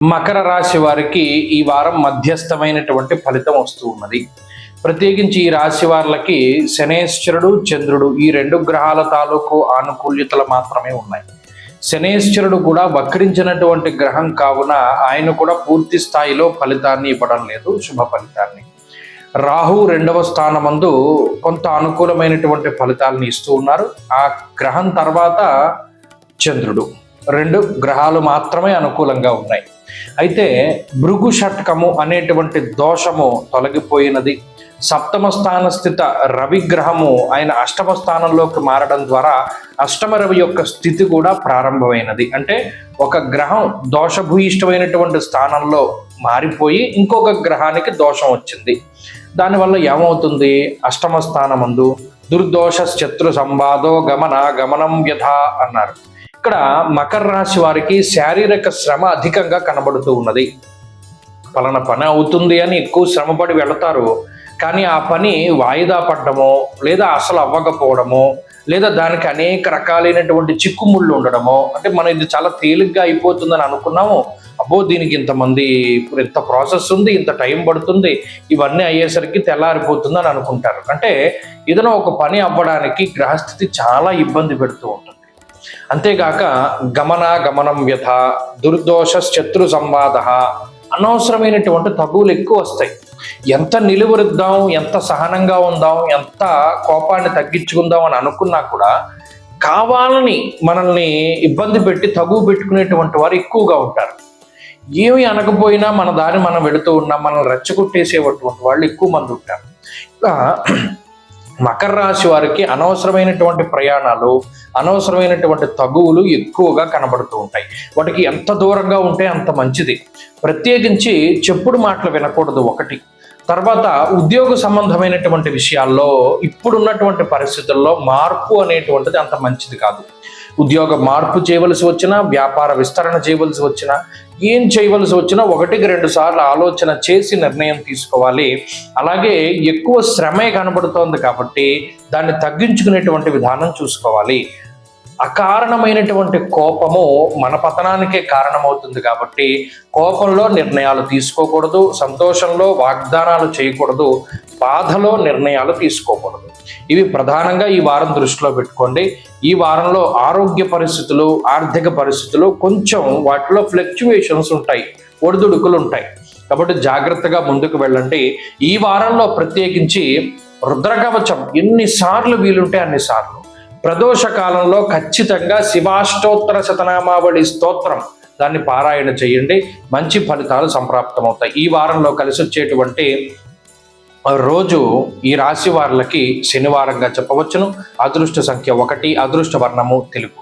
మకర రాశి వారికి ఈ వారం మధ్యస్థమైనటువంటి ఫలితం వస్తూ ఉన్నది. ప్రత్యేకించి ఈ రాశి వారికి శనేశ్వరుడు చంద్రుడు ఈ రెండు గ్రహాల తాలూకు ఆనుకూల్యతలు మాత్రమే ఉన్నాయి. శనేశ్వరుడు కూడా వక్రించినటువంటి గ్రహం కావున ఆయన కూడా పూర్తి స్థాయిలో ఫలితాన్ని ఇవ్వడం లేదు శుభ ఫలితాన్ని. రాహు రెండవ స్థానమందు కొంత అనుకూలమైనటువంటి ఫలితాలను ఇస్తూ ఉన్నారు. ఆ గ్రహం తర్వాత చంద్రుడు. రెండు గ్రహాలు మాత్రమే అనుకూలంగా ఉన్నాయి. అయితే భృగు షట్కము అనేటువంటి దోషము తొలగిపోయినది. సప్తమ స్థాన స్థిత రవి గ్రహము ఆయన అష్టమ స్థానంలోకి మారడం ద్వారా అష్టమ రవి యొక్క స్థితి కూడా ప్రారంభమైనది. అంటే ఒక గ్రహం దోషభూయిష్టమైనటువంటి స్థానంలో మారిపోయి ఇంకొక గ్రహానికి దోషం వచ్చింది. దానివల్ల ఏమవుతుంది? అష్టమ స్థానమందు దుర్దోష శత్రు సంవాదో గమన గమనం వ్యథ అన్నారు. ఇక్కడ మకర రాశి వారికి శారీరక శ్రమ అధికంగా కనబడుతూ ఉన్నది. పలాన పని అవుతుంది అని ఎక్కువ శ్రమపడి వెళతారు. కానీ ఆ పని వాయిదా పడ్డమో లేదా అసలు అవ్వకపోవడమో లేదా దానికి అనేక రకాలైనటువంటి చిక్కుముళ్ళు ఉండడమో అంటే మనం ఇది చాలా తేలిగ్గా అయిపోతుందని అనుకున్నాము. అబ్బో దీనికి ఇంతమంది ఇప్పుడు ఇంత ప్రాసెస్ ఉంది ఇంత టైం పడుతుంది ఇవన్నీ అయ్యేసరికి తెల్లారిపోతుందని అనుకుంటారు. అంటే ఏదైనా ఒక పని అవ్వడానికి గ్రహస్థితి చాలా ఇబ్బంది పెడుతూ అంతేగాక గమన గమనం వ్యథ దుర్దోష శత్రు సంవాద అనవసరమైనటువంటి తగువులు ఎక్కువ వస్తాయి. ఎంత నిలువరిద్దాం ఎంత సహనంగా ఉందాం ఎంత కోపాన్ని తగ్గించుకుందాం అని అనుకున్నా కూడా కావాలని మనల్ని ఇబ్బంది పెట్టి తగువు పెట్టుకునేటువంటి వారు ఎక్కువగా ఉంటారు. ఏమి అనకపోయినా మన దారి మనం వెళుతూ ఉన్నాం మనల్ని రెచ్చగొట్టేసేటువంటి వాళ్ళు ఎక్కువ మంది ఉంటారు. ఇలా మకర రాశి వారికి అనవసరమైనటువంటి ప్రయాణాలు అనవసరమైనటువంటి తగువులు ఎక్కువగా కనబడుతూ ఉంటాయి. వాటికి ఎంత దూరంగా ఉంటే అంత మంచిది. ప్రత్యేకించి చెప్పుడు మాటలు వినకూడదు ఒకటి. తర్వాత ఉద్యోగ సంబంధమైనటువంటి విషయాల్లో ఇప్పుడున్నటువంటి పరిస్థితుల్లో మార్పు అనేటువంటిది అంత మంచిది కాదు. ఉద్యోగ మార్పు చేయవలసి వచ్చినా వ్యాపార విస్తరణ చేయవలసి వచ్చినా ఏం చేయవలసి వచ్చినా ఒకటికి రెండు సార్లు ఆలోచన చేసి నిర్ణయం తీసుకోవాలి. అలాగే ఎక్కువ శ్రమే కనబడుతోంది కాబట్టి దాన్ని తగ్గించుకునేటువంటి విధానం చూసుకోవాలి. అకారణమైనటువంటి కోపము మన పతనానికే కారణమవుతుంది కాబట్టి కోపంలో నిర్ణయాలు తీసుకోకూడదు సంతోషంలో వాగ్దానాలు చేయకూడదు బాధలో నిర్ణయాలు తీసుకోకూడదు. ఇవి ప్రధానంగా ఈ వారం దృష్టిలో పెట్టుకోండి. ఈ వారంలో ఆరోగ్య పరిస్థితులు ఆర్థిక పరిస్థితులు కొంచెం వాటిలో ఫ్లక్చువేషన్స్ ఉంటాయి ఒడిదుడుకులు ఉంటాయి. కాబట్టి జాగ్రత్తగా ముందుకు వెళ్ళండి. ఈ వారంలో ప్రత్యేకించి రుద్రకవచం ఎన్నిసార్లు వీలుంటే అన్నిసార్లు. ప్రదోష కాలంలో ఖచ్చితంగా శివాష్టోత్తర శతనామావళి స్తోత్రం. దాన్ని పారాయణ చేయండి. మంచి ఫలితాలు సంప్రాప్తమవుతాయి. ఈ వారంలో కలిసి వచ్చేటువంటి రోజు ఈ రాశి వారులకి శనివారంగా చెప్పవచ్చును. అదృష్ట సంఖ్య ఒకటి అదృష్ట వర్ణము తెలుపు